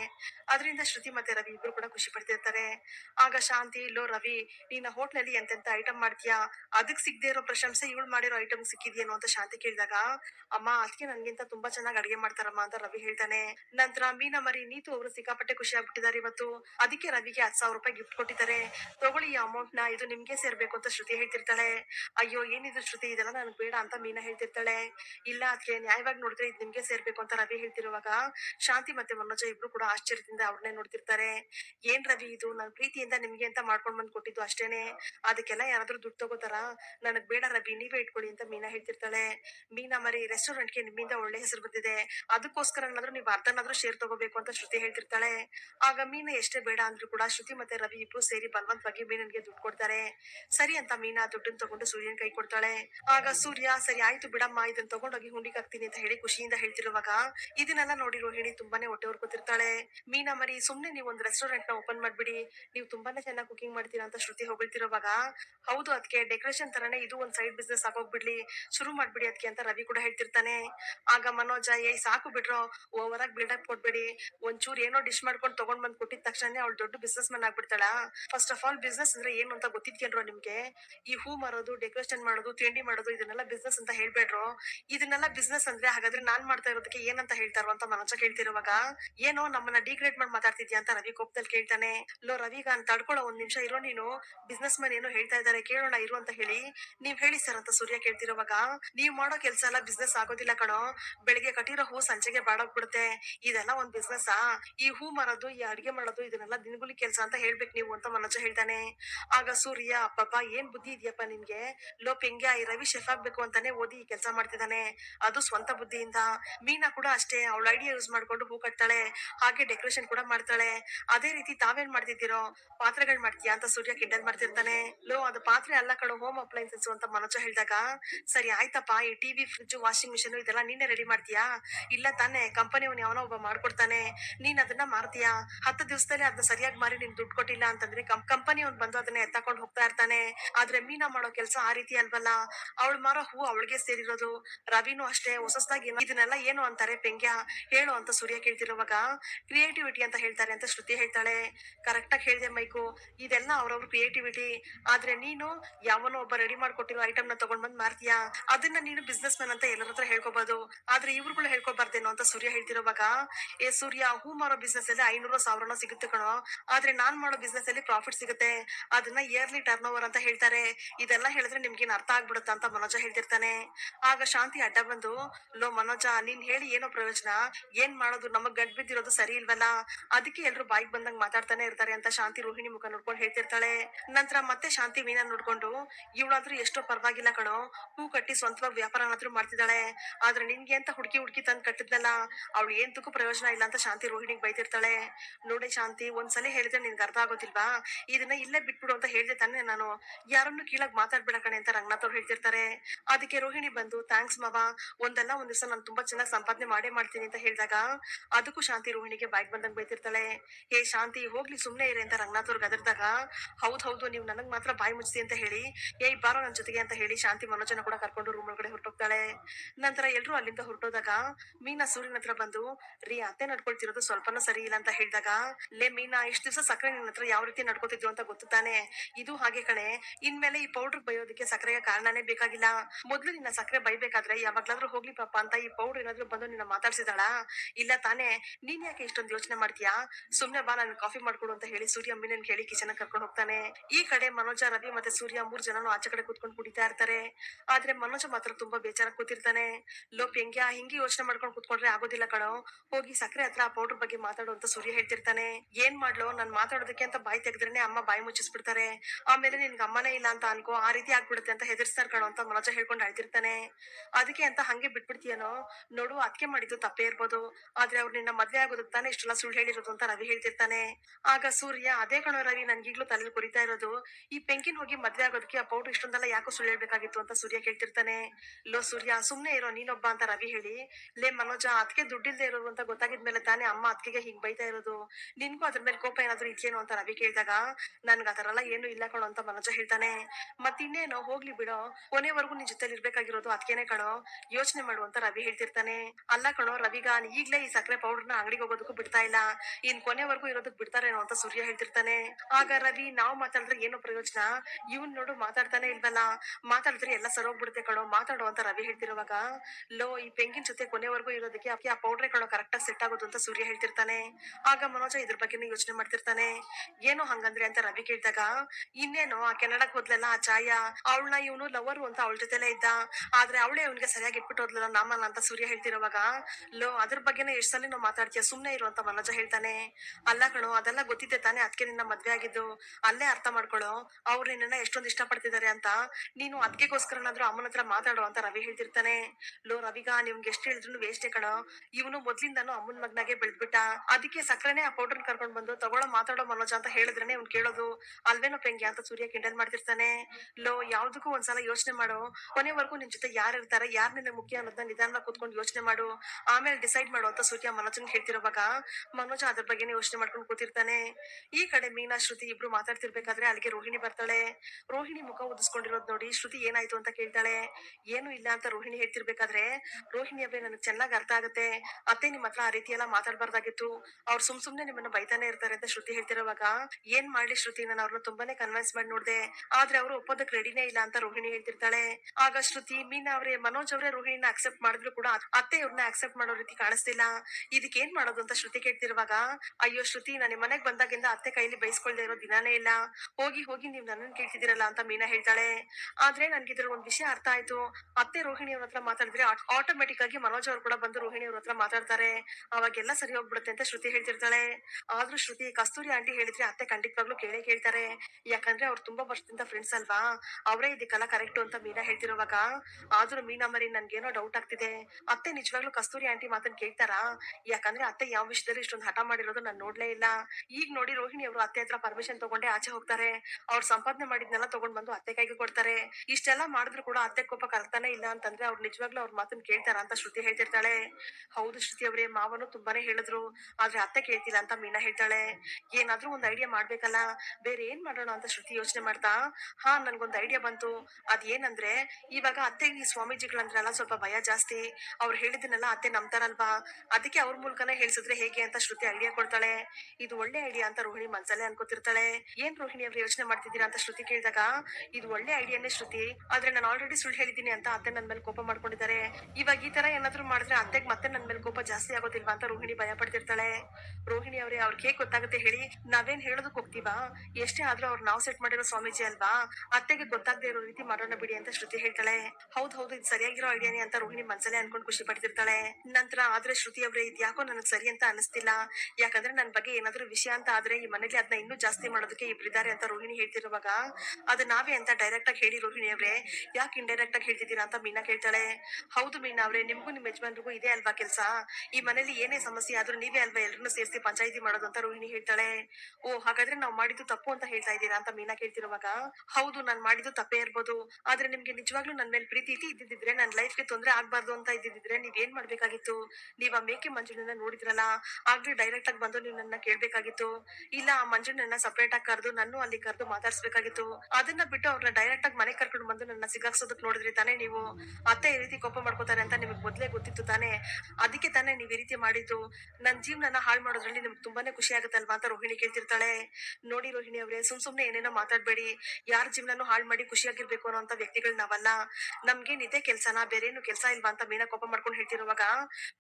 ಅದರಿಂದ ಶ್ರುತಿ ಮತ್ತೆ ರವಿ ಇಬ್ರು ಕೂಡ ಖುಷಿ ಪಡ್ತಿರ್ತಾರೆ. ಆಗ ಶಾಂತಿ, ಇಲ್ಲೋ ರವಿ ನೀನ ಹೋಟ್ಲಲ್ಲಿ ಎಂತೆಂತ ಐಟಮ್ ಮಾಡ್ತೀಯಾ? ಅದಕ್ ಸಿಗದೆ ಇರೋ ಪ್ರಶಂಸೆ ಇವಳು ಮಾಡಿರೋ ಐಟಮ್ ಸಿಕ್ಕಿದ್ಯೇನೋ ಅಂತ ಶಾಂತಿ ಕೇಳಿದಾಗ, ಅಮ್ಮ ಅದಕ್ಕೆ ನನ್ಗಿಂತ ತುಂಬಾ ಚೆನ್ನಾಗಿ ಅಡಿಗೆ ಮಾಡ್ತಾರಮ್ಮ ಅಂತ ರವಿ ಹೇಳ್ತಾನೆ. ನಂತರ ಮೀನಾ ಮರಿ, ನೀತು ಅವರು ಸಿಕ್ಕಾಪಟ್ಟೆ ಖುಷಿ ಆಗ್ಬಿಟ್ಟಿದ್ದಾರೆ ಇವತ್ತು. ಅದಕ್ಕೆ ರವಿಗೆ ಹತ್ತು ಸಾವಿರ ರೂಪಾಯಿ ಗಿಫ್ಟ್ ಕೊಟ್ಟಿದ್ದಾರೆ. ತಗೊಳ್ಳಿ ಈ ಅಮೌಂಟ್ನ, ಇದು ನಿಮ್ಗೆ ಸೇರ್ಬೇಕು ಅಂತ ಶ್ರುತಿ ಹೇಳ್ತಿರ್ತಾಳೆ. ಅಯ್ಯೋ, ಏನಿದು ಶ್ರುತಿ? ಇದೆಲ್ಲ ನನಗೆ ಬೇಡ ಅಂತ ಮೀನಾ ಹೇಳ್ತಿರ್ತಾಳೆ. ಇಲ್ಲ ಅದಕ್ಕೆ ನ್ಯಾಯವಾಗಿ ನೋಡಿದ್ರೆ ಇದು ನಿಮ್ಗೆ ಸೇರ್ಬೇಕು ಅಂತ ರವಿ ಹೇಳ್ತಿರುವಾಗ, ಶಾಂತಿ ಮತ್ತೆ ಮನೋಜ ಇಬ್ರು ಕೂಡ ಆಶ್ಚರ್ಯದಿಂದ ಅವ್ರನ್ನೇ ನೋಡ್ತಿರ್ತಾರೆ. ಏನ್ ರವಿ ಇದು? ನನ್ ಪ್ರೀತಿಯಿಂದ ನಿಮ್ಗೆ ಅಂತ ಮಾಡ್ಕೊಂಡ್ ಬಂದ್ ಕೊಟ್ಟಿದ್ದು ಅಷ್ಟೇ. ಅಷ್ಟೇನೆ ಅದಕ್ಕೆಲ್ಲ ಯಾರಾದ್ರೂ ದುಡ್ಡು ತಗೋತಾರ? ನನಗ್ ಬೇಡ ರವಿ ನೀವೇ ಇಟ್ಕೊಳ್ಳಿ ಅಂತ ಮೀನಾ ಹೇಳ್ತಿರ್ತಾಳೆ. ಮೀನಾ ಮರಿ ರೆಸ್ಟೋರೆಂಟ್ಗೆ ನಿಮ್ಮಿಂದ ಒಳ್ಳೆ ಹೆಸರು ಬಂದಿದೆ. ಅದಕ್ಕೋಸ್ಕರ ನೀವು ಅರ್ಧನಾದ್ರೂ ಶೇರ್ ತಗೋಬೇಕು ಅಂತ ಶ್ರುತಿ ಹೇಳ್ತಿರ್ತಾಳೆ. ಆಗ ಮೀನಾ ಎಷ್ಟೇ ಬೇಡ ಅಂದ್ರೂ ಕೂಡ ಶ್ರುತಿ ಮತ್ತೆ ರವಿ ಇಬ್ರು ಸೇರಿ ಬಲವಂತವಾಗಿ ಮೀನನ್ಗೆ ದುಡ್ಡು ಕೊಡ್ತಾರೆ. ಸರಿ ಅಂತ ಮೀನಾ ದುಡ್ಡನ್ನ ತಗೊಂಡು ಸೂರ್ಯನ್ ಕೈ ಕೊಡ್ತಾಳೆ. ಆಗ ಸೂರ್ಯ, ಸರಿ ಆಯ್ತು ಬಿಡಮ್ಮ ಇದನ್ನ ತಗೊಂಡೋಗಿ ಹುಂಡಿಗೆ ಹಾಕ್ತೀನಿ ಅಂತ ಹೇಳಿ ಖುಷಿಯಿಂದ ಹೇಳ್ತಿರುವಾಗ ಇದನ್ನೆಲ್ಲ ನೋಡಿ ರೋಹಿಣಿ ತುಂಬಾನೇ ಹೊಟ್ಟೆ ಹೊರ್ಕೋತಿರ್ತಾಳೆ ಮೀನಾ ಮರಿ, ಸುಮ್ನೆ ನೀವು ಒಂದು ರೆಸ್ಟೋರೆಂಟ್ನ ಓಪನ್ ಮಾಡ್ಬಿಡಿ. ನೀವು ತುಂಬಾನೇ ಚೆನ್ನಾಗಿ ಕುಕಿಂಗ್ ಮಾಡ್ತೀರಾ ಅಂತ ಶ್ರುತಿ ಹೊಗಳ್ತಿರುವಾಗ ಹೌದು ಅದಕ್ಕೆ ಡೆಕೋರೇಷನ್ ತರನೇ ಇದು ಒಂದು ಸೈಡ್ ಬಿಸ್ನೆಸ್ ಆಗೋಗ್ಬಿಡ್ಲಿ, ಶುರು ಮಾಡ್ಬಿಡಿ ಅದಕ್ಕೆ ಅಂತ ರವಿ ಕೂಡ ಹೇಳ್ತಿರ್ತಾನೆ. ಆಗ ಮನೋಜ, ಏಯ್ ಸಾಕು ಬಿಡ್ರೋ ಓವರ್ ಆಗಿ ಬಿಲ್ಡಪ್ ಕೊಡ್ಬೇಡಿ ಒಂಚೂರ್ ಏನೋ ಡಿಶ್ ಮಾಡ್ಕೊಂಡು ತಗೊಂಡ್ ಬಂದ್ ಕೊಟ್ಟಿದ ತಕ್ಷಣ ಅವಳು ದೊಡ್ಡ ಬಿಸ್ನೆಸ್ ಮ್ಯಾನ್ ಆಗ್ಬಿಡ್ತಾಳ. ಫಸ್ಟ್ ಆಫ್ ಆಲ್ ಬಿಸ್ನೆಸ್ ಅಂದ್ರೆ ಏನು ಅಂತ ಗೊತ್ತಿದ್ಯಲ್ರೋ ನಿಮ್ಗೆ? ಈ ಹೂ ಮಾರೋದು ಡೆಕೋರೇಷನ್ ಮಾಡೋದು, ತಿಂಡಿ ಮಾಡೋದು, ಇದನ್ನೆಲ್ಲ ಬಿಸ್ನೆಸ್ ಅಂತ ಹೇಳ್ಬೇಡ್ರು? ಇದನ್ನೆಲ್ಲ ಬಿಸ್ನೆಸ್ ಅಂದ್ರೆ ಹಾಗಾದ್ರೆ ನಾನ್ ಮಾಡ್ತಾ ಇರೋದಕ್ಕೆ ಏನಂತ ಹೇಳ್ತಾರೋ ಅಂತ ಮನೋಜ ಕೇಳ್ತಿರುವಾಗ, ಏನೋ ನಮ್ಮನ್ನ ಡಿಗ್ರೇಡ್ ಮಾಡಿ ಮಾತಾಡ್ತಿದ್ಯಾ? ಅಂತ ರವಿ ಕೋಪದಲ್ಲಿ ಕೇಳ್ತಾನೆ. ಲೋ ರವಿಗ ಅಂತ ತಡ್ಕೊಳ್ಳೋ ಒಂದ್ ನಿಮಿಷ ಇರೋ ನೀನು. ಬಿಸ್ನೆಸ್ ಮ್ಯಾನ್ ಏನೋ ಹೇಳ್ತಾ ಇದ್ದಾರೆ, ಕೇಳೋಣ ಇರು ಅಂತ ಹೇಳಿ. ನೀವ್ ಹೇಳಿ ಸರ್ ಅಂತ ಸೂರ್ಯ ಕೇಳ್ತಿರೋವಾಗ, ನೀವ್ ಮಾಡೋ ಕೆಲ್ಸ ಎಲ್ಲ ಬಿಸ್ನೆಸ್ ಆಗೋದಿಲ್ಲ ಕಣೋ. ಬೆಳಿಗ್ಗೆ ಕಟ್ಟಿರೋ ಹೂ ಸಂಜೆಗೆ ಬಾಡೋಗ್ಬಿಡುತ್ತೆ. ಇದೆಲ್ಲ ಒಂದ್ ಬಿಸ್ನೆಸ್ ಈ ಹೂ ಮಾರೋದು, ಈ ಅಡಿಗೆ ಮಾಡೋದು, ಇದನ್ನೆಲ್ಲ ದಿನಗೂಲಿ ಕೆಲ್ಸ ಅಂತ ಹೇಳ್ಬೇಕು ನೀವು ಅಂತ ಮನೋಜ ಹೇಳ್ತಾನೆ. ಆಗ ಸೂರ್ಯ ಅಪ್ಪಪ್ಪ ಏನ್ ಬುದ್ಧಿ ಇದೆಯಪ್ಪ ನಿಮ್ಗೆ? ಲೋ, ಪೆಂಗ್ಯ, ಈ ರವಿ ಶೆಫ್ ಆಗ್ಬೇಕು ಅಂತಾನೆ ಓದಿ ಈ ಕೆಲಸ ಮಾಡ್ತಿದ್ದಾನೆ. ಅದು ಸ್ವಂತ ಬುದ್ಧಿಯಿಂದ. ಮೀನಾ ಕೂಡ ಅಷ್ಟೇ, ಅವಳ ಐಡಿಯಾ ಯೂಸ್ ಮಾಡ್ಕೊಂಡು ಹೂ ಕಟ್ತಾಳೆ. ಹಾಗೆ ಡೆಕೋರೇಷನ್ ಕೂಡ ಮಾಡ್ತಾಳೆ. ಅದೇ ರೀತಿ ತಾವೇನ್ ಮಾಡ್ತಿದ್ದೀರೋ? ಪಾತ್ರೆಗಳ್ ಮಾಡ್ತೀಯಾ? ಅಂತ ಸೂರ್ಯ ಕಿಂಡಲ್ ಮಾಡ್ತಿರ್ತಾನೆ. ಲೋ, ಅದು ಪಾತ್ರೆ ಅಲ್ಲ ಕಡೆ ಹೋಮ್ ಅಪ್ಲೈನ್ಸಸ್ ಅಂತ ಮನೋಜ ಹೇಳಿದಾಗ, ಸರಿ, ಆಯ್ತಪ್ಪ, ಈ ಟಿವಿ ಫ್ರಿಜ್ ವಾಷಿಂಗ್ ಮಿಷಿನ್ ಇದೆಲ್ಲ ನೀನೇ ರೆಡಿ ಮಾಡ್ತೀಯಾ? ಇಲ್ಲ ತಾನೇ ಅವನು ಯಾವನೋ ಒಬ್ಬ ಮಾಡ್ಕೊಡ್ತಾನೆ. ನೀನ್ ಅದನ್ನ ಮಾರ್ತೀಯಾ ಹತ್ತು ದಿವಸದಲ್ಲಿ ಅದನ್ನ ಸರಿಯಾಗಿ ಮಾರಿ ನೀನ್ ದುಡ್ಡು ಕೊಟ್ಟಿಲ್ಲ. ಅಂತಂದ್ರೆ ಕಂಪನಿ ಅವ್ನ್ ಬಂದು ಅದನ್ನ ಎತ್ತಕೊಂಡು ಹೋಗ್ತಾ ಇರ್ತಾನೆ. ಆದ್ರೆ ಮೀನಾ ಮಾಡೋ ಕೆಲಸ ಆ ರೀತಿ ಅಲ್ವಲ್ಲ? ಅವಳು ಮಾರೋ ಹೂ ಅವಳಿಗೆ ಸೇರಿರೋದು. ರವಿನೂ ಅಷ್ಟೇ ಹೊಸದಾಗಿ ಇದನ್ನೆಲ್ಲ ಏನು ಅಂತಾರೆ ಪೆಂಗ್ಯ? ಹೇಳು ಅಂತ ಸೂರ್ಯ ಕೇಳ್ತಿರುವಾಗ ಕ್ರಿಯೇಟಿವಿಟಿ ಅಂತ ಹೇಳ್ತಾರೆ ಅಂತ ಶ್ರುತಿ ಹೇಳ್ತಾಳೆ. ಕರೆಕ್ಟ್ ಆಗಿ ಹೇಳ್ದೆ ಮೈಕು. ಇದೆಲ್ಲ ಅವ್ರವ್ರ ಕ್ರಿಯೇಟಿವಿಟಿ ಆದ್ರೆ ನೀನು ಯಾವನೋ ಒಬ್ಬ ರೆಡಿ ಮಾಡ್ಕೊಟ್ಟಿರೋ ಐಟಮ್ನ ತಗೊಂಡ್ ಬಂದ್ ಮಾರ್ತೀಯಾ? ಅದನ್ನ ನೀನು ಬಿಸ್ನೆಸ್ ಮ್ಯಾನ್ ಅಂತ ಎಲ್ಲರ ಹತ್ರ ಹೇಳ್ಕೋಬಹುದು ಆದ್ರೆ ಇವ್ರುಗಳು ಹೇಳ್ಕೊಬಾರ್ದೇನೋ ಅಂತ ಸೂರ್ಯ ಹೇಳ್ತಿರೋವಾಗ, ಏ ಸೂರ್ಯ, ಹೂ ಮಾರೋ ಬಿಸ್ನೆಸ್ ಅಲ್ಲಿ ಐನೂರು ಸಾವಿರನೋ ಸಿಗುತ್ತೆ ಕಣೋ. ಆದ್ರೆ ನಾನ್ ಮಾಡೋ ಬಿಸ್ನೆಸ್ ಅಲ್ಲಿ ಪ್ರಾಫಿಟ್ ಸಿಗುತ್ತೆ. ಅದನ್ನ ಇಯರ್ಲಿ ಟರ್ನ್ ಓವರ್ ಅಂತ ಹೇಳ್ತಾರೆ. ಇದೆಲ್ಲ ಹೇಳಿದ್ರೆ ನಿಮ್ಗೆ ಅರ್ಥ ಆಗ್ಬಿಡುತ್ತ? ಅಂತ ಮನೋಜ ಹೇಳ್ತಿರ್ತಾನೆ. ಆಗ ಶಾಂತಿ ಅಡ್ಡ ಬಂದು, ಲೋ ಮನೋಜ, ನೀನ್ ಹೇಳಿ ಏನೋ ಪ್ರಯೋಜನ? ಏನ್ ಮಾಡೋದು? ನಮಗ್ ಗಂಟ್ ಬಿದ್ದಿರೋದು ಸರಿ ಇಲ್ವಲ್ಲ? ಅದಕ್ಕೆ ಎಲ್ರು ಬಾಯಿಗೆ ಬಂದಂಗ್ ಮಾತಾಡ್ತಾನೆ ಇರ್ತಾರೆ ಅಂತ ಶಾಂತಿ ರೋಹಿಣಿ ಮುಖ ನೋಡ್ಕೊಂಡು ಹೇಳ್ತಿರ್ತಾಳೆ. ನಂತರ ಮತ್ತೆ ಶಾಂತಿ ಮೀನಾ ನೋಡ್ಕೊಂಡು, ಇವಳಾದ್ರೂ ಎಷ್ಟೋ ಪರವಾಗಿಲ್ಲ ಕಣೋ. ಹೂ ಕಟ್ಟಿ ಸ್ವಂತವಾಗಿ ವ್ಯಾಪಾರನಾದ್ರೂ ಮಾಡ್ತಿದ್ದಾಳೆ. ಆದ್ರೆ ನಿನ್ಗೆ ಅಂತ ಹುಡುಕಿ ಹುಡುಕಿ ತಂದ್ ಕಟ್ಟಿದ್ನಲ್ಲ? ಅವಳು ಏಂತಕ್ಕೂ ಪ್ರಯೋಜನ ಇಲ್ಲ ಅಂತ ಶಾಂತಿ ರೋಹಿಣಿಗೆ ಬೈತಿರ್ತಾಳೆ. ನೋಡಿ ಶಾಂತಿ, ಒಂದ್ಸಲ ಹೇಳಿದ್ರೆ ನಿನ್ಗೆ ಅರ್ಥ ಆಗೋದಿಲ್ವಾ? ಇದನ್ನ ಇಲ್ಲೇ ಬಿಟ್ಬಿಡು ಅಂತ ಹೇಳಿದೆ ತಾನೆ ನಾನು. ಯಾರನ್ನು ಕೀಳಾಗಿ ಮಾತಾಡ್ಬೇಡ ಕಣೆ ಅಂತ ರಂಗನಾಥ್ ಅವ್ರು ಹೇಳ್ತಿರ್ತಾರೆ. ಅದಕ್ಕೆ ರೋಹಿಣಿ ಬಂದು, ಥ್ಯಾಂಕ್ಸ್ ಮಾವ. ಒಂದಲ್ಲ ಒಂದ್ ದಿವಸ ನಾನು ತುಂಬಾ ಚೆನ್ನಾಗಿ ಸಂಪಾದನೆ ಮಾಡೇ ಮಾಡ್ತೀನಿ ಅಂತ ಹೇಳಿದಾಗ, ಅದಕ್ಕೂ ಶಾಂತಿ ರೋಹಿಣಿಗೆ ಬೈಕ್ ಬಂದಂಗ್ ಬೈತಿರ್ತಾಳೆ. ಹೇ ಶಾಂತಿ, ಹೋಗ್ಲಿ ಸುಮ್ನೆ ಇರಿ ಅಂತ ರಂಗನಾಥ್ ಅವ್ರಿಗೆ ಗದರ್ದಾಗ ಹೌದ್. ಹೌದು, ನೀವು ನನಗ್ ಮಾತ್ರ ಬಾಯಿ ಮುಚ್ಚಿ ಅಂತ ಹೇಳಿ ಏಯ್ ಬಾರೋ ನನ್ ಜೊತೆಗೆ ಅಂತ ಹೇಳಿ ಶಾಂತಿ ಮನೋಜನ ಕೂಡ ಕರ್ಕೊಂಡು ರೂಮ್ ಒಳಗಡೆ ಹೊರಟೋಗ್ತಾಳೆ. ನಂತರ ಎಲ್ರು ಅಲ್ಲಿಂದ ಹೊರಟೋದಾಗ ಮೀನಾ ಸೂರ್ಯನ ಹತ್ರ ಬಂದು, ರೀ, ಅತ್ತೆ ನಡ್ಕೊಳ್ತಿರೋದು ಸ್ವಲ್ಪನೂ ಸರಿ ಇಲ್ಲ ಅಂತ ಹೇಳಿದಾಗ, ಲೇ ಮೀನಾ, ಇಷ್ಟ ದಿವಸ ಸಕ್ಕರೆ ನಿನ್ನ ಹತ್ರ ಯಾವ ರೀತಿ ನಡ್ಕೊತಿದ್ರು ಅಂತ ಗೊತ್ತು ತಾನೆ? ಇದು ಹಾಗೆ ಕಣೆ, ಇನ್ಮೇಲೆ ಈ ಪೌಡರ್ ಬಯೋದಕ್ಕೆ ಸಕ್ಕರೆಯ ಕಾರಣನೇ ಬೇಕಾಗಿಲ್ಲ. ಮೊದ್ಲು ನಿನ್ನ ಸಕ್ಕರೆ ಬೈಬೇಕಾದ್ರೆ ಯಾವಾಗ್ಲಾದ್ರೂ ಹೋಗ್ಲಿ ಪಾಪ ಅಂತ ಈ ಪೌಡರ್ ಏನಾದ್ರೂ ಬಂದು ನಿನ್ನ ಮಾತಾಡ್ಸಿದಾಳ? ಇಲ್ಲ ತಾನೇ, ನೀನ್ ಯಾಕೆ ಇಷ್ಟೊಂದು ಯೋಚನೆ ಮಾಡ್ತೀಯಾ? ಸುಮ್ನೆ ಬಾ, ನಾನು ಕಾಫಿ ಮಾಡ್ಕೊಡು ಅಂತ ಹೇಳಿ ಸೂರ್ಯ ಮೀನನ್ ಕೇಳಿ ಕಿಚನ್ ಕರ್ಕೊಂಡು ಹೋಗ್ತಾನೆ. ಈ ಕಡೆ ಮನೋಜ, ರವಿ ಮತ್ತೆ ಸೂರ್ಯ ಮೂರ್ ಜನನು ಆಚೆ ಕಡೆ ಕೂತ್ಕೊಂಡು ಕುಡಿತಾ ಇರ್ತಾರೆ. ಆದ್ರೆ ಮನೋಜ ಮಾತ್ರ ತುಂಬಾ ಬೇಜಾರ ಕೂತಿರ್ತಾನೆ. ಲೋಪ್ ಹೆಂಗ್ಯಾ ಹಿಂಗೆ ಯೋಚನೆ ಮಾಡ್ಕೊಂಡು ಕೂತ್ಕೊಂಡ್ರೆ ಆಗೋದಿಲ್ಲ ಕಣೋ. ಹೋಗಿ ಸಕ್ಕರೆ ಹತ್ರ ಆ ಪೌಡರ್ ಬಗ್ಗೆ ಮಾತಾಡು ಅಂತ ಸೂರ್ಯ ಹೇಳ್ತಿರ್ತಾನೆ. ಏನ್ ಮಾಡ್ಲೋ? ನಾನ್ ಮಾತಾಡೋದಕ್ಕೆ ಅಂತ ಬಾಯಿ ತೆಗೆದ್ರೆ ಅಮ್ಮ ಬಾಯಿ ಮುಚ್ಚಿಸ್ಬಿಡ್ತಾರೆ. ಆಮೇಲೆ ನಿನ್ಗೆ ಅಮ್ಮನೇ ಇಲ್ಲ ಅಂತ ಅನ್ಕೋ, ಆ ರೀತಿ ಆಗ್ಬಿಡುತ್ತೆ ಅಂತ ಹೆದರ್ಸ್ತಾರ ಕಣೋ ಅಂತ ಮನೋಜ ಹೇಳ್ಕೊಂಡು ಅಳ್ತಿರ್ತಾನೆ. ಅದಕ್ಕೆ ಅಂತ ಹಂಗೆ ಬಿಟ್ಬಿಡ್ತೀಯನೋ? ನೋಡು ಅದಕ್ಕೆ ಮಾಡಿದ್ದು ತಪ್ಪೇ ಇರ್ಬೋದು. ಆದ್ರೆ ಅವ್ರು ನಿನ್ನ ಮದ್ವೆ ಆಗೋದಕ್ಕೆ ತಾನೇ ಇಷ್ಟೆಲ್ಲ ಸುಳ್ಳು ಹೇಳಿರೋದು ಅಂತ ರವಿ ಹೇಳ್ತಿರ್ತಾನೆ. ಆಗ ಸೂರ್ಯ, ಅದೇ ಕಣೋ ರವಿ, ನನ್ಗೀಗ್ಲೂ ತಲೆಯಲ್ಲಿ ಕುರಿತಾ ಇರೋದು. ಈ ಪೆಂಕಿನ್ ಹೋಗಿ ಮದ್ವೆ ಆಗೋದಕ್ಕೆ ಆ ಪೌಡರ್ ಇಷ್ಟೊಂದೆಲ್ಲ ಯಾಕೋ ಸುಳ್ಳು ಹೇಳ್ಬೇಕಾಗಿತ್ತು ಅಂತ ಸೂರ್ಯ ಕೇಳ್ತಿರ್ತಾನೆ. ಲೋ ಸೂರ್ಯ, ಸುಮ್ನೆ ಇರೋ, ನೀನೊಬ್ಬ ಅಂತ ರವಿ ಹೇಳಿ, ಲೇ ಮನೋಜ ಅದಕ್ಕೆ ದುಡ್ಡಿಲ್ದೇ ಇರೋದು ಅಂತ ಗೊತ್ತಾಗಿದ್ಮೇಲೆ ತಾನೇ ಅಮ್ಮ ಅದಕ್ಕೆ ಹಿಂಗ್ ಬೈತಾ ಇರೋದು. ನಿನ್ಗೂ ಅದ್ರ ಮೇಲೆ ಕೋಪ ಏನಾದ್ರು ಇದೆಯೇನೋ ಅಂತ ರವಿ ಕೇಳಿದಾಗ, ನನ್ಗೆ ಅದರಲ್ಲ ಏನು ಇಲ್ಲ ಕಣೋ ಅಂತ ಮನೋಜ ಹೇಳ್ತಾನೆ. ಮತ್ತಿನ್ನೇನೋ ಹೋಗ್ಲಿ ಬಿಡೋ, ಕೊನೆವರೆಗೂ ನಿನ್ ಜೊತೆಲಿ ಇರ್ಬೇಕಾಗಿರೋದು ಅದಕ್ಕೇನೆ ಕಣೋ, ಯೋಚನೆ ಮಾಡು ಅಂತ ರವಿ ಹೇಳ್ತಿರ್ತಾನೆ. ಅಲ್ಲ ಕಣೋ ರವಿಗ, ಈಗ್ಲೇ ಈ ಸಕ್ಕರೆ ಪೌಡರ್ನ ಅಂಗಡಿಗೆ ಹೋಗೋದಕ್ಕೂ ಬಿಡ್ತಾ ಇಲ್ಲ. ಇನ್ ಕೊನೆವರೆಗೂ ಇರೋದಕ್ ಬಿಡ್ತಾರೇನೋ ಅಂತ ಸೂರ್ಯ ಹೇಳ್ತಿರ್ತಾನೆ. ಆಗ ರವಿ, ನಾವು ಮಾತಾಡಿದ್ರೆ ಏನೋ ಪ್ರಯೋಜನ? ಇವನ್ ನೋಡು ಮಾತಾಡ್ತಾನೆ ಇಲ್ವಲ್ಲ? ಮಾತಾಡಿದ್ರೆ ಎಲ್ಲ ಸರೋಗ್ಬಿಡುತ್ತೆ ಕಣೋ. ಮಾತಾಡೋ ಅಂತ ರವಿ ಹೇಳ್ತಿರುವಾಗ, ಲೋ, ಈ ಪೆಂಗಿನ್ ಜೊತೆ ಕೊನೆವರೆಗೂ ಇರೋದಕ್ಕೆ ಅಪ್ಪಿ, ಆ ಪೌಡ್ರೆ ಕಣೋ ಕರೆಕ್ಟ್ ಆಗಿ ಸೆಟ್ ಆಗೋದು ಅಂತ ಸೂರ್ಯ ಹೇಳ್ತಿರ್ತಾನೆ. ಆಗ ಮನೋಜ ಇದ್ರ ಬಗ್ಗೆನೇ ಯೋಚನೆ ಮಾಡ್ತಿರ್ತಾನೆ. ಏನೋ ಹಂಗಂದ್ರೆ ಅಂತ ರವಿ ಕೇಳಿದಾಗ, ಇನ್ನೇನು, ಆ ಕೆನಡಕ್ ಹೋದ್ಲಲ್ಲ ಆ ಛಾಯಾ? ಅವಳನ್ನ ಇವನು ಲವರು ಅಂತ ಅವಳ ಜೊತೆಲೇ ಇದ್ದ. ಆದ್ರೆ ಅವಳೇ ಅವನಿಗೆ ಸರಿಯಾಗಿ ಇಟ್ಬಿಟ್ಟು ಹೋದ್ಲಲ್ಲ ನಾಮನ ಅಂತ ಸೂರ್ಯ ಹೇಳ್ತಿರುವಾಗ, ಲೋ, ಅದ್ರ ಬಗ್ಗೆನೇ ಎಷ್ಟು ಸಲ ನಾವು ಮಾತಾಡ್ತೀಯ? ಸುಮ್ನೆ ಇರು ಅಂತ ಮನೋಜ ಹೇಳ್ತಾನೆ. ಅಲ್ಲ ಕಣೋ, ಅದೆಲ್ಲ ಗೊತ್ತಿದ್ದೆ ತಾನೇ. ಅದಕ್ಕೆ ನಿನ್ನ ಮದ್ವೆ ಆಗಿದ್ದು. ಅಲ್ಲೇ ಅರ್ಥ ಮಾಡ್ಕೊಳ್ಳೋ ಅವ್ರು ನಿನ್ನ ಎಷ್ಟೊಂದು ಇಷ್ಟ ಪಡ್ತಿದ್ದಾರೆ ಅಂತ. ನೀನು ಅದಕ್ಕೋಸ್ಕರನಾದ್ರೂ ಅಮ್ಮನ ಹತ್ರ ಮಾತಾಡೋ ಅಂತ ರವಿ ಹೇಳ್ತಿರ್ತಾನೆ. ಲೋ ರವಿಗ ನಿಮ್ಗೆ ಎಷ್ಟು ಹೇಳಿದ್ರು ವೇಸ್ಟೇ ಕಣೋ. ಇವನು ಮೊದ್ಲಿಂದಾನು ಅಮ್ಮನ ಮಗನಾಗೆ ಬೆಳೆದ್ಬಿಟ್ಟ. ಅದಕ್ಕೆ ಸಕ್ಕರೆನೆ ಆ ಪೌಡರ್ ಕರ್ಕೊಂಡ್ ಬಂದು ತಗೊಳ್ಳೋ ಮಾತಾಡೋ ಮನೋಜ ಅಂತ ಹೇಳಿದ್ರೇನೆ ಅವ್ನು ಕೇಳೋದು. ಅಲ್ವೇನೋ ಪೆಂಗಿ ಅಂತ ಸೂರ್ಯ ಕಿಂಡಲ್ ಮಾಡ್ತಿರ್ತಾನೆ. ಲೋ, ಯಾವ್ದಕ್ಕೂ ಒಂದ್ಸಲ ಯೋಚನೆ ಮಾಡು. ಕೊನೆವರೆಗೂ ನಿನ್ ಜೊತೆ ಯಾರು ಇರ್ತಾರೆ, ಯಾರು ನಿನ್ನ ಮುಖ್ಯ ಅನ್ನೋದನ್ನ ನಿಧಾನವಾಗಿ ಕೂತ್ಕೊಂಡು ಯೋಚನೆ ಮಾಡು. ಆಮೇಲೆ ಡಿಸೈಡ್ ಮಾಡು ಅಂತ ಸೂರ್ಯ ಮನೋಜನ್ ಹೇಳ್ತಿರೋವಾಗ ಮನೋಜ ಅದ್ರ ಬಗ್ಗೆನೇ ಯೋಚನೆ ಮಾಡ್ಕೊಂಡು ಕೂತಿರ್ತಾನೆ. ಈ ಕಡೆ ಮೀನಾ, ಶ್ರುತಿ ಇಬ್ರು ಮಾತಾಡ್ತಿರ್ಬೇಕಾದ್ರೆ ಅಲ್ಲಿಗೆ ರೋಹಿಣಿ ಬರ್ತಾಳೆ. ರೋಹಿಣಿ ಮುಖ ಉದಿಸ್ಕೊಂಡಿರೋದ್ ನೋಡಿ, ಶ್ರುತಿ ಏನಾಯ್ತು ಅಂತ ಕೇಳ್ತಾಳೆ. ಏನು ಇಲ್ಲ ಅಂತ ರೋಹಿಣಿ ಹೇಳ್ತಿರ್ಬೇಕಾದ್ರೆ, ರೋಹಿಣಿ ಅಬ್ಬೆ ನನಗೆ ಚೆನ್ನಾಗಿ ಅರ್ಥ ಆಗುತ್ತೆ. ಅತ್ತೆ ನಿಮ್ ಹತ್ರ ಆ ರೀತಿ ಎಲ್ಲ ಮಾತಾಡ್ಬಾರ್ದಾಗಿತ್ತು. ಅವ್ರು ಸುಮ್ ಸುಮ್ನೆ ನಿಮ್ಮನ್ನ ಬೈತಾನೆ ಇರ್ತಾರೆ ಅಂತ ಶ್ರುತಿ ಹೇಳ್ತಿರೋವಾಗ, ಏನ್ ಮಾಡ್ಲಿ ಶ್ರುತಿ, ನಾನು ಅವ್ರನ್ನ ತುಂಬಾನೇ ಕನ್ವಿನ್ಸ್ ಮಾಡಿ ನೋಡಿದೆ. ಆದ್ರೆ ಅವರು ಒಪ್ಪೋದಕ್ ರೆಡಿನೇ ಇಲ್ಲ ಅಂತ ರೋಹಿಣಿ ಹೇಳ್ತಿರ್ತಾಳೆ. ಆಗ ಶ್ರುತಿ, ಮೀನಾ ಅವ್ರೆ, ಮನೋಜ್ ಅವರೇ ರೋಹಿಣಿನ ಅಕ್ಸೆಪ್ಟ್ ಮಾಡಿದ್ರು ಕೂಡ ಅತ್ತೆ ಇವ್ರನ್ನ ಅಕ್ಸೆಪ್ಟ್ ಮಾಡೋ ರೀತಿ ಕಾಣಿಸ್ತಿಲ್ಲ. ಇದಕ್ಕೆ ಏನ್ ಮಾಡೋದು ಅಂತ ಶ್ರುತಿ ಕೇಳ್ತಿರುವಾಗ, ಅಯ್ಯೋ ಶ್ರುತಿ, ನಾನು ಮನೆಗ್ ಬಂದಾಗಿಂದ ಅತ್ತೆ ಕೈಲಿ ಬೈಸ್ಕೊಳ್ದೆ ಇರೋ ದಿನಾನೇ ಇಲ್ಲ. ಹೋಗಿ ಹೋಗಿ ನೀವ್ ನನ್ನನ್ ಕೇಳ್ತಿದ್ದೀರಲ್ಲ ಅಂತ ಮೀನಾ ಹೇಳ್ತಾಳೆ. ಆದ್ರೆ ನನ್ಗೆ ಇದ್ರ ಒಂದ್ ವಿಷಯ ಅರ್ಥ ಆಯ್ತು. ಅತ್ತೆ ರೋಹಿಣಿ ಅವ್ರ ಹತ್ರ ಮಾತಾಡಿದ್ರೆ ಆಟೋಮೆಟಿಕ್ ಆಗಿ ಮನೋಜ್ ಅವ್ರು ಕೂಡ ಬಂದು ರೋಹಿಣಿ ಅವ್ರ ಹತ್ರ ಮಾತಾಡ್ತಾರೆ. ಅವಾಗೆಲ್ಲ ಸರಿ ಹೋಗ್ಬಿಡುತ್ತೆ ಅಂತ ಶ್ರುತಿ ಹೇಳ್ತಿರ್ತಾಳೆ. ಆದ್ರೂ ಶ್ರುತಿ, ಕಸ್ತೂರಿ ಆಂಟಿ ಹೇಳಿದ್ರೆ ಅತ್ತೆ ಖಂಡಿತವಾಗ್ಲೂ ಕೇಳೇ ಕೇಳ್ತಾರೆ. ಯಾಕಂದ್ರೆ ಅವ್ರು ತುಂಬಾ ವರ್ಷದಿಂದ ಫ್ರೆಂಡ್ಸ್ ಅಲ್ವಾ? ಅವರೇ ಇದಕ್ಕೆಲ್ಲ ಕರೆಕ್ಟ್ ಅಂತ ಮೀನಾ ಹೇಳ್ತಿರೋವಾಗ. ಆದ್ರೂ ಮೀನಾ ಮರಿ ನನ್ಗೇನೋ ಡೌಟ್ ಆಗ್ತಿದೆ. ಅತ್ತೆ ನಿಜವಾಗ್ಲೂ ಕಸ್ತೂರಿ ಆಂಟಿ ಮಾತನ್ನ ಕೇಳ್ತಾರಾ? ಯಾಕಂದ್ರೆ ಅತ್ತೆ ಯಾವ ವಿಷಯದಲ್ಲಿ ಇಷ್ಟೊಂದು ಹಠ ಮಾಡಿರೋದು ನಾನು ನೋಡ್ಲೇ ಇಲ್ಲ. ಈಗ ನೋಡಿ ರೋಹಿಣಿ ಅವರು ಅತ್ತೆ ಹತ್ರ ಪರ್ಮಿಷನ್ ತಗೊಂಡೆ ಆಚೆ ಹೋಗ್ತಾರೆ. ಅವ್ರು ಸಂಪಾದನೆ ಮಾಡಿದ್ನೆಲ್ಲ ತಗೊಂಡ್ ಬಂದು ಅತ್ತೆ ಕೈಗೆ ಕೊಡ್ತಾರೆ. ಇಷ್ಟೆಲ್ಲ ಮಾಡಿದ್ರು ಕೂಡ ಅತ್ತೆ ಕೋಪ ಕರ್ತಾನೆ ಇಲ್ಲ ಅಂತಂದ್ರೆ ಅವ್ರು ನಿಜವಾಗ್ಲೂ ಅವ್ರ ಮಾತನ್ನ ಕೇಳ್ತಾರ ಅಂತ ಶ್ರುತಿ ಹೇಳ್ತಿರ್ತಾಳೆ. ಹೌದು ಶ್ರುತಿ ಅವ್ರೆ, ಮಾವನು ತುಂಬಾನೇ ಹೇಳಿದ್ರು, ಆದ್ರೆ ಅತ್ತೆ ಕೇಳ್ತಿಲ್ಲ ಅಂತ ಮೀನಾ ಹೇಳ್ತಾಳೆ. ಏನಾದ್ರೂ ಒಂದ್ ಐಡಿಯಾ ಮಾಡ್ಬೇಕಲ್ಲ, ಬೇರೆ ಏನ್ ಮಾಡೋಣ ಅಂತ ಶ್ರುತಿ ಯೋಚನೆ ಮಾಡ್ತಾ, ಹಾ, ನನ್ಗೊಂದ್ ಐಡಿಯಾ ಬಂತು. ಅದ್ ಏನಂದ್ರೆ ಇವಾಗ ಅತ್ತೆಗೆ ಈ ಸ್ವಾಮೀಜಿಗಳಂದ್ರೆಲ್ಲ ಸ್ವಲ್ಪ ಭಯ ಜಾಸ್ತಿ. ಅವ್ರು ಹೇಳಿದ್ನೆಲ್ಲ ಅತ್ತೆ ನಂಬ್ತಾರಲ್ವಾ? ಅದಕ್ಕೆ ಅವ್ರ ಮೂಲಕನೇ ಹೇಳ್ಸಿದ್ರೆ ಹೇಗೆ ಅಂತ ಶ್ರುತಿ ಐಡಿಯಾ ಕೊಡ್ತಾಳೆ. ಇದು ಒಳ್ಳೆ ಐಡಿಯಾ ಅಂತ ರೋಹಿಣಿ ಮನ್ಸಲ್ಲೇ ಅನ್ಕೋತಿರ್ತಾಳೆ. ಏನ್ ರೋಹಿಣಿ ಅವ್ರು ಯೋಚನೆ ಮಾಡ್ತಿದ್ದೀರಾ ಅಂತ ಶ್ರುತಿ ಕೇಳಿದಾಗ, ಇದು ಒಳ್ಳೆ ಐಡಿಯಾನೇ ಶ್ರುತಿ, ಆದ್ರೆ ನಾನು ಆಲ್ರೆಡಿ ಸುಳ್ಳು ಹೇಳಿದ್ದೀನಿ ಅಂತ ಅತ್ತೆ ನನ್ ಮೇಲೆ ಕೋಪ ಮಾಡ್ಕೊಂಡಿದ್ದಾರೆ. ಇವಾಗ ಈ ತರ ಏನಾದ್ರು ಮಾಡಿದ್ರೆ ಅತ್ತೆಗೆ ಮತ್ತೆ ನನ್ ಮೇಲೆ ಕೋಪ ಜಾಸ್ತಿ ಆಗೋದಿಲ್ವಾ ಅಂತ ರೋಹಿಣಿ ಭಯ ಪಡ್ತಿರ್ತಾಳೆ. ರೋಹಿಣಿ ಅವರೇ, ಅವ್ರಿಗೆ ಹೇಗ್ ಗೊತ್ತಾಗುತ್ತೆ ಹೇಳಿ, ನಾವೇನ್ ಹೇಳೋದಕ್ಕೆ ಹೋಗ್ತೀವಾ? ಎಷ್ಟೇ ಆದ್ರೂ ಅವ್ರು ನಾವು ಸೆಟ್ ಮಾಡಿರೋ ಸ್ವಾಮೀಜಿ ಅಲ್ವಾ? ಅತ್ತೆಗೆ ಗೊತ್ತಾಗದೆ ಇರೋ ರೀತಿ ಮಾಡೋಣ ಬಿಡಿ ಅಂತ ಶ್ರುತಿ ಹೇಳ್ತಾಳೆ. ಹೌದ್ ಹೌದು, ಇದು ಸರಿಯಾಗಿರೋ ಐಡಿಯಾನೇ ಅಂತ ರೋಹಿಣಿ ಮನ್ಸಲ್ಲೇ ಅನ್ಕೊಂಡು ಖುಷಿ ಪಡ್ತಿರ್ತಾಳೆ. ನಂತರ ಆದ್ರೆ ಶ್ರುತಿ ಅವ್ರೆ, ಇದು ಯಾಕೋ ನನಗ್ ಸರಿ ಅಂತ ಅನಿಸ್ತಿಲ್ಲ. ಯಾಕಂದ್ರೆ ನನ್ ಬಗ್ಗೆ ಏನಾದ್ರು ವಿಷಯ ಅಂತ ಆದ್ರೆ ಈ ಮನೇಲಿ ಅದನ್ನ ಇನ್ನೂ ಜಾಸ್ತಿ ಮಾಡೋದಕ್ಕೆ ಇಬ್ಬರಿದ್ದಾರೆ ಅಂತ ರೋಹಿಣಿ ಹೇಳ್ತಿರುವಾಗ, ಅದು ನಾವೇ ಅಂತ ಡೈರೆಕ್ಟ್ ಆಗಿ ಹೇಳಿ ರೋಹಿಣಿ ಅವ್ರೆ, ಯಾಕೆ ಇಂಡೈರೆಕ್ಟ್ ಆಗಿ ಹೇಳ್ತಿದ್ದೀರಾ ಅಂತ ಮೀನಾ ಕೇಳ್ತಾಳೆ. ಹೌದು ಮೀನಾ ಅವ್ರೆ, ನಿಮ್ಗೂ ನಿಮ್ಮ ಯಜಮಾನ್ರಿಗೂ ಇದೇ ಅಲ್ವಾ ಕೆಲಸ? ಈ ಮನೇಲಿ ಏನೇ ಸಮಸ್ಯೆ ಆದ್ರೂ ನೀವೇ ಅಲ್ವಾ ಎಲ್ರನ್ನೂ ಸೇರಿಸಿ ಪಂಚಾಯಿತಿ ಮಾಡೋದು ಅಂತ ರೋಹಿಣಿ ಹೇಳ್ತಾಳೆ. ಓ, ಹಾಗಾದ್ರೆ ನಾವು ಮಾಡಿದ್ದು ತಪ್ಪು ಅಂತ ಹೇಳ್ತಾ ಇದ್ದೀರಾ ಅಂತ ಮೀನಾ ಕೇಳ್ತಿರುವಾಗ, ಹೌದು, ನಾನ್ ಮಾಡಿದ್ದು ತಪ್ಪೇ ಇರ್ಬೋದು. ಆದ್ರೆ ನಿಮ್ಗೆ ನಿಜವಾಗ್ಲೂ ನನ್ನ ಮೇಲೆ ಪ್ರೀತಿ ಇತಿ ಇದ್ದಿದ್ರೆ ಲೈಫ್ ಲೈಫ್ಗೆ ತೊಂದ್ರೆ ಆಗ್ಬಾರ್ದು ಅಂತ ಇದ್ದಿದ್ರೆ ನೀವ್ ಏನ್ ಮಾಡ್ಬೇಕಾಗಿತ್ತು? ನೀವ್ ಆ ಮೇಕೆ ಮಂಜುಳನ್ನ ನೋಡಿದ್ರಲ್ಲ, ಆಗ್ಲೂ ಡೈರೆಕ್ಟ್ ಆಗಿ ಬಂದು ನೀವು ನನ್ನ ಕೇಳ್ಬೇಕಾಗಿತ್ತು. ಇಲ್ಲ, ಆ ಮಂಜುಳನ್ನ ಸಪ್ರೇಟ್ ಆಗಿ ಕರೆದು ನಾನು ಅಲ್ಲಿ ಕರೆದು ಮಾತಾಡ್ಸ್ಬೇಕಾಗಿತ್ತು. ಅದನ್ನ ಬಿಟ್ಟು ಅವ್ರನ್ನ ಡೈರೆಕ್ಟ್ ಆಗಿ ಮನೆ ಕರ್ಕೊಂಡು ಬಂದು ನನ್ನ ಸಿಗಾಕ್ಸೋದಕ್ ನೋಡಿದ್ರಿ ತಾನೇ ನೀವು? ಅತ್ತೆ ಈ ರೀತಿ ಕೋಪ ಮಾಡ್ಕೋತಾರೆ ಅಂತ ನಿಮಗೆ ಮೊದ್ಲೇ ಗೊತ್ತಿತ್ತು ತಾನೇ? ಅದಕ್ಕೆ ತಾನೇ ನೀವ್ ಈ ರೀತಿ ಮಾಡಿದ್ದು. ನನ್ ಜೀವನನ ಹಾಳು ಮಾಡೋದ್ರಲ್ಲಿ ನಿಮ್ಗೆ ತುಂಬಾನೇ ಖುಷಿ ಆಗುತ್ತಲ್ವಾ ಅಂತ ರೋಹಿಣಿ ಕೇಳ್ತಿರ್ತಾಳೆ. ನೋಡಿ ರೋಹಿಣಿ ಅವರೇ, ಸುಮ್ ಸುಮ್ನೆ ಏನೇನೋ ಮಾತಾಡ್ಬೇಡಿ. ಯಾರ ಜೀವನನು ಹಾಳು ಮಾಡಿ ಖುಷಿಯಾಗಿರ್ಬೇಕು ಅನ್ನೋ ವ್ಯಕ್ತಿಗಳು ನಾವಲ್ಲ. ನಮ್ಗೆ ನಿದ್ದೆ ಕೆಲ್ಸನ? ಬೇರೆ ಕೆಲಸ ಇಲ್ವಾ ಅಂತ ಮೀನಾ ಕೋಪ ಮಾಡ್ಕೊಂಡು ಹೇಳ್ತಿರುವಾಗ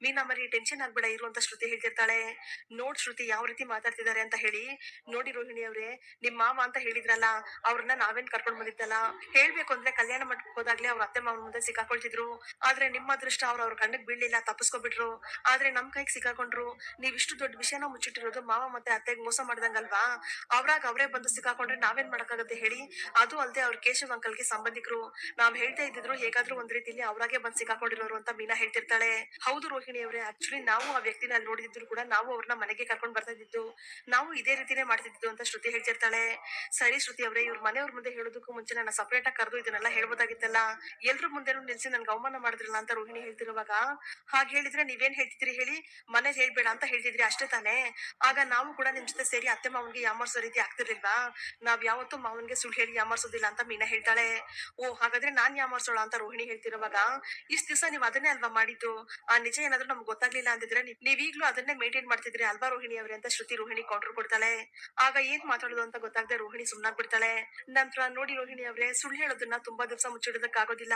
ಮೀನಾ ಮರಿ ಟೆನ್ಷನ್ ಆಗ್ಬೇಡ, ಇರು ಅಂತ ಶ್ರುತಿ ಹೇಳ್ತಿರ್ತಾಳೆ. ನೋಡ್ ಶ್ರುತಿ ಯಾವ ರೀತಿ ಮಾತಾಡ್ತಿದ್ದಾರೆ ಅಂತ ಹೇಳಿ. ನೋಡಿ ರೋಹಿಣಿ ಅವ್ರೆ ನಿಮ್ ಮಾವ ಅಂತ ಹೇಳಿದ್ರಲ್ಲ, ಅವ್ರನ್ನ ನಾವೇನ್ ಕರ್ಕೊಂಡ್ ಬಂದಿದ್ದಲ್ಲ? ಹೇಳ್ಬೇಕು ಅಂದ್ರೆ ಕಲ್ಯಾಣ ಮಂಟಪಕ್ಕೆ ಹೋದಾಗ್ಲೇ ಅವ್ರ ಅತ್ತೆ ಮಾವನ ಮುಂದೆ ಸಿಕ್ಕಾಕೊಳ್ತಿದ್ರು. ಆದ್ರೆ ನಿಮ್ಮ ಅದೃಷ್ಟ ಅವ್ರ ಅವ್ರ ಕಣ್ಣಿಗೆ ಬೀಳ್ಲಿಲ್ಲ ತಪ್ಪಿಸ್ಕೊಬಿಟ್ರು ಆದ್ರೆ ನಮ್ ಕೈಗೆ ಸಿಕ್ಕಾಕೊಂಡ್ರು. ನೀವ್ ಇಷ್ಟು ದೊಡ್ಡ ವಿಷಯನ ಮುಚ್ಚಿಟ್ಟಿರೋದು ಮಾವ ಮತ್ತೆ ಅತ್ತೆಗೆ ಮೋಸ ಮಾಡ್ದಂಗಲ್ವಾ? ಅವ್ರಾಗ ಅವರೇ ಬಂದು ಸಿಕ್ಕಾಕೊಂಡ್ರೆ ನಾವೇನ್ ಮಾಡಕ್ಕಾಗತ್ತೆ ಹೇಳಿ? ಅದು ಅಲ್ಲದೆ ಅವ್ರ ಕೇಶವ್ ಅಂಕಲ್ಗೆ ಸಂಬಂಧಿಕರು. ನಾವ್ ಹೇಳ್ತಾ ಇದ್ದಿದ್ರು ಹೇಗಾದ್ರೂ ಒಂದ್ ರೀತಿಲಿ ಅವ್ರಾಗೆ ಬಂದ್ ಸಿಕ್ಕಾಕೊಂಡಿರೋರು ಅಂತ ಮೀನಾ ಹೇಳ್ತಿರ್ತಾಳೆ. ಹೌದು ರೋಹಿಣಿ ಅವರೇ, ಆಕ್ಚುಲಿ ನಾವು ಆ ವ್ಯಕ್ತಿನ ನೋಡಿದ್ರು ಕೂಡ ನಾವು ಅವ್ರನ್ನ ಮನೆಗೆ ಕರ್ಕೊಂಡ್ ಬರ್ತಾ ಇದ್ದಿದ್ದು. ನಾವು ಇದೇ ರೀತಿನೇ ಮಾಡ್ತಿದ್ದು ಅಂತ ಶ್ರುತಿ ಹೇಳ್ತಿರ್ತಾಳೆ. ಸರಿ ಶ್ರುತಿ ಅವರೇ, ಇವ್ರ ಮನೆಯವ್ರ ಮುಂದೆ ಹೇಳೋದಕ್ಕೂ ಮುಂಚೆ ನನ್ನ ಸಪರೇಟ್ ಆಗಿ ಕರೆದು ಇದನ್ನೆಲ್ಲ ಹೇಳ್ಬೋದಾಗಿತ್ತಲ್ಲ? ಎಲ್ರ ಮುಂದೆನೂ ನಿಲ್ಸಿ ನನ್ಗೆ ಅವಮಾನ ಮಾಡಿದ್ರಲ್ಲ ಅಂತ ರೋಹಿಣಿ ಹೇಳ್ತಿರುವಾಗ? ಹಾಗೆ ಹೇಳಿದ್ರೆ ನೀವೇನ್ ಹೇಳ್ತಿದ್ರಿ ಹೇಳಿ? ಮನೆ ಹೇಳ್ಬೇಡ ಅಂತ ಹೇಳ್ತಿದ್ರಿ ಅಷ್ಟೇ ತಾನೇ? ಆಗ ನಾವು ಕೂಡ ನಿಮ್ ಜೊತೆ ಸೇರಿ ಅತ್ತೆ ಮಾವನ್ಗೆ ಯಾಮರ್ಸೋ ರೀತಿ ಆಗ್ತಿರ್ಲಿಲ್ವಾ? ನಾವ್ ಯಾವತ್ತೂ ಮಾವನ್ಗೆ ಸುಳ್ಳು ಹೇಳಿ ಯಾಮರ್ಸೋದಿಲ್ಲ ಅಂತ ಮೀನಾ ಹೇಳ್ತಾಳೆ. ಓ, ಹಾಗಾದ್ರೆ ನಾನ್ ಯಾಮರ್ಸೋಳ ಅಂತ ರೋಹಿಣಿ ಹೇಳ್ತಿರುವಾಗ? ಇಷ್ಟ ದಿವಸ ನೀವ್ ಅದನ್ನೇ ಅಲ್ವಾ ಮಾಡಿದ್ದು? ಆ ನಿಜ ಏನಾದ್ರೂ ನಮ್ಗೆ ಗೊತ್ತಾಗ್ಲಿಲ್ಲ ಅಂದಿದ್ರೆ ನೀವ್- ನೀವ್ ಈಗ್ಲೂ ಅದನ್ನೇ ಮೇಂಟೈನ್ ಮಾಡ್ತಿದ್ರಿ ಅಲ್ವಾ ರೋಹಿಣಿ ಅವ್ರೆ ಅಂತ ಶ್ರುತಿ ರೋಹಿಣಿ ಕೌಂಟರ್ ಕೊಡ್ತಾಳೆ. ಆಗ ಏನ್ ಮಾತಾಡೋದು ಅಂತ ರೋಹಿಣಿ ಸುಮ್ನಾಗ್ ಬಿಡ್ತಾಳೆ. ನಂತರ ನೋಡಿ ರೋಹಿಣಿ ಅವ್ರೆ, ಸುಳ್ಳು ಹೇಳೋದನ್ನ ತುಂಬಾ ದಿವಸ ಮುಚ್ಚಿಡೋದಕ್ ಆಗೋದಿಲ್ಲ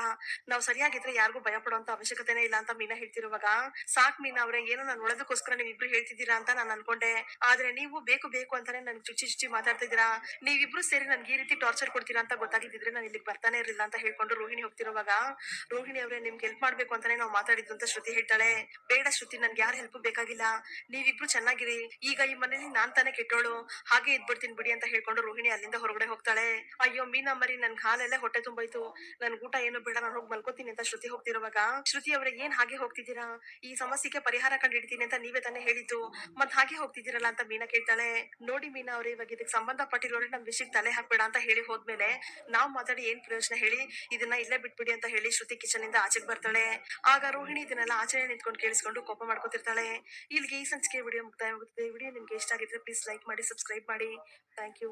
ನಾವ್ ಸರಿಯಾಗಿದ್ರೆ ಯಾರಿಗೂ ಭಯ ಪಡುವಂತ ಅವಶ್ಯಕತೆನೇ ಇಲ್ಲ ಅಂತ ಮೀನಾ ಹೇಳ್ತಿರುವಾಗ. ಸಾಕ್ ಮೀನಾ ಅವ್ರೆ, ಏನೋ ನಾನು ಒಳದಕ್ಕೋಸ್ಕರ ನೀವಿಬ್ರು ಹೇಳ್ತಿದ್ದೀರಾ ಅಂತ ನಾನು ಅನ್ಕೊಂಡೆ. ಆದ್ರೆ ನೀವು ಬೇಕು ಬೇಕು ಅಂತಾನೆ ನನ್ ಚುಚ್ಚಿ ಚುಚ್ಚಿ ಮಾತಾಡ್ತಿದ್ದೀರಾ. ನೀವಿಬ್ರು ಸೇರಿ ನನ್ಗೆ ಈ ರೀತಿ ಟಾರ್ಚರ್ ಕೊಡ್ತೀರಾ ಅಂತ ಗೊತ್ತಾಗಿದ್ರೆ ನಾನು ಇಲ್ಲಿಗೆ ಬರ್ತಾನೆ ಇರಲಿಲ್ಲ ಅಂತ ಹೇಳ್ಕೊಂಡು ರೋಹಿಣಿ ಹೋಗ್ತಿರುವಾಗ, ರೋಹಿಣಿ ಅವ್ರೆ, ನಿಮ್ಗೆ ಹೆಲ್ಪ್ ಮಾಡ್ಬೇಕು ಅಂತಾನೆ ನಾವು ಮಾತಾಡಿದ್ರು ಅಂತ ಶ್ರುತಿ ಹೇಳ್ತಾಳೆ. ಬೇಡ ಶ್ರುತಿ, ನನ್ಗೆ ಯಾರು ಹೆಲ್ಪ್ ಬೇಕಾಗಿಲ್ಲ. ನೀವಿಬ್ರು ಚೆನ್ನಾಗಿರಿ. ಈಗ ಈ ಮನೇಲಿ ನಾನ್ ತಾನೇ ಕೆಟ್ಟೋಳು. ಹಾಗೆ ಇದ್ಬಿಡ್ತೀನಿ ಬಿಡಿ ಅಂತ ಹೇಳ್ಕೊಂಡು ರೋಹಿಣಿ ಅಲ್ಲಿಂದ ಹೊರಗಡೆ ಹೋಗ್ತಾಳೆ. ಅಯ್ಯೋ, ಮೀನಾ ಮರಿ, ನನ್ ಹಾಲೆಲ್ಲ ಹೊಟ್ಟೆ ತುಂಬೋಯ್ತು. ನನ್ ಊಟ ಏನು ಬೇಡ, ನಾನು ಹೋಗಿ ಮಲ್ಕೋತೀನಿ ಅಂತ ಶ್ರುತಿ ಹೋಗ್ತಿರುವಾಗ, ಶ್ರುತಿ ಅವರೇ, ಏನ್ ಹಾಗೆ ಹೋಗ್ತಿದ್ದೀರಾ? ಈ ಸಮಸ್ಯೆಗೆ ಪರಿಹಾರ ಕಂಡಿಡ್ತೀನಿ ಅಂತ ನೀವೇ ತಾನೇ ಹೇಳಿದ್ದು. ಮತ್ ಹಾಗೆ ಹೋಗ್ತಿದ್ದೀರಲ್ಲ ಅಂತ ಮೀನಾ ಕೇಳ್ತಾಳೆ. ನೋಡಿ ಮೀನಾ ಅವ್ರೆ, ಇವಾಗ ಇದಕ್ಕೆ ಸಂಬಂಧಪಟ್ಟಿರೋರೆ ನಮ್ ವಿಷಯಕ್ಕೆ ತಲೆ ಹಾಕ್ಬೇಡ ಅಂತ ಹೇಳಿ ಹೋದ್ಮೇಲೆ ನಾವ್ ಮಾತಾಡಿ ಏನ್ ಪ್ರಯೋಜನ ಹೇಳಿ, ಇದನ್ನ ಇಲ್ಲೇ ಬಿಟ್ಬಿಡಿ ಅಂತ ಹೇಳಿ ಶ್ರುತಿ ಕಿಚನ್ ಇಂದ ಆಚೆಗೆ ಬರ್ತಾಳೆ. ಆಗ ರೋಹಿಣಿ ಇದನ್ನೆಲ್ಲ ಆಚರಣೆ ನಿಂತ್ಕೊಂಡು ಕೇಳಿಸ್ಕೊಂಡು ಕೋಪ ಮಾಡ್ಕೊತಿರ್ತಾಳೆ. ಇಲ್ಲಿಗೆ ಈ ಸಂಚಿಕೆ ವಿಡಿಯೋ ಮುಕ್ತಾಯ ಆಗುತ್ತೆ ವಿಡಿಯೋ ನಿಮ್ಗೆ ಇಷ್ಟ ಆಗಿದ್ರೆ ಪ್ಲೀಸ್ ಲೈಕ್ ಮಾಡಿ ಸಬ್ಸ್ಕ್ರೈಬ್ ಮಾಡಿ. Thank you